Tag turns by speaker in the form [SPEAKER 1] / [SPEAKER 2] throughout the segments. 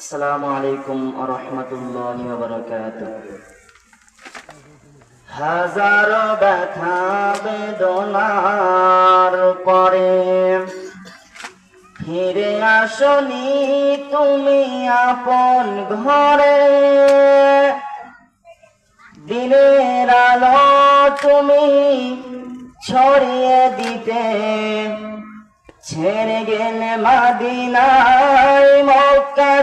[SPEAKER 1] আসসালামু আলাইকুম আরহামতুল্লাহি বারাকাতুহ। হাজার ব্যথা বেদনার পরে ফিরে আসনি তুমি আপন ঘরে। দিনের আলো তুমি ছড়িয়ে দিতে। ছেড়ে গেলে মাদিনায়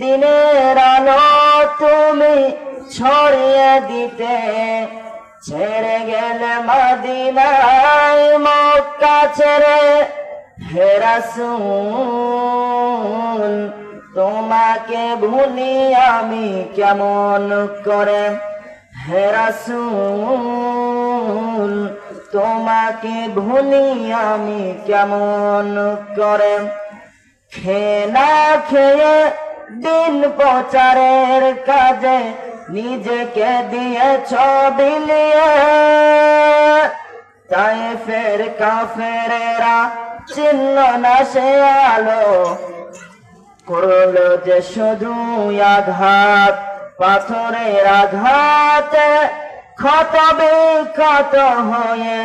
[SPEAKER 1] দিনের আলো তুমি ছড়িয়ে দিতে। ছেড়ে গেলে মদিনায় মক্কা ছেড়ে হে রাসূল, তোমাকে ভুলি আমি কেমন করে? হে রাসূল, তোমাকে ভুলি আমি কেমন করে? খেয়ে না খেয়ে দিন প্রচারের কাজে নিজেকে দিয়েছ বিলিয়ে তাই ফের কাফেরেরা চিহ্ন না সে আলো করল যে শুধু আঘাত, পাথরের আঘাতে ক্ষত বিক্ষত হয়ে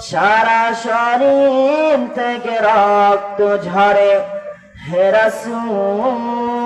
[SPEAKER 1] সারা শরীর থেকে রক্ত ঝরে। হে রাসূল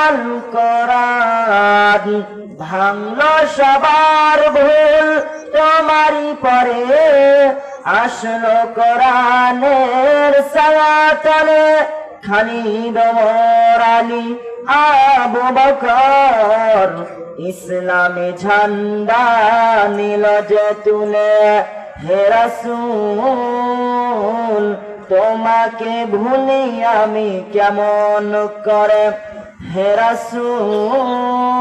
[SPEAKER 1] আল কোরআন। ভাঙলো সবার ভুল, তোমারই পরে আসলো কোরআনের সায়াতলে খালিদ ওমর আবু বকর, ইসলামী ঝান্ডা নীল যে তুলে। হে তোমাকে ভুলি আমি কেমন করে? হে রাসূল,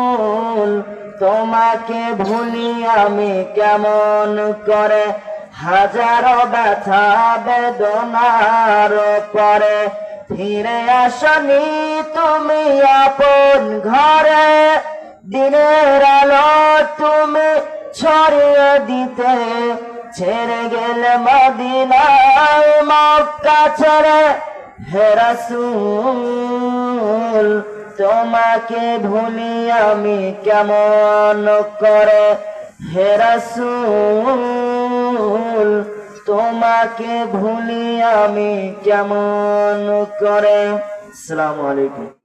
[SPEAKER 1] তোমাকে ভুলি আমি কেমন করে? হাজারো ব্যথা বেদনার পরে ফিরে আসনি তুমি আপন ঘরে। দিনের আলো তুমি ছড়িয়ে দিতে, ছেড়ে গেলে মদিনায় মক্কা ছেড়ে। হে রাসূল তোমাকে ভুলি আমি কেমন করে? হেরাসুল তোমাকে ভুলি আমি কেমন করে? আসসালামু আলাইকুম।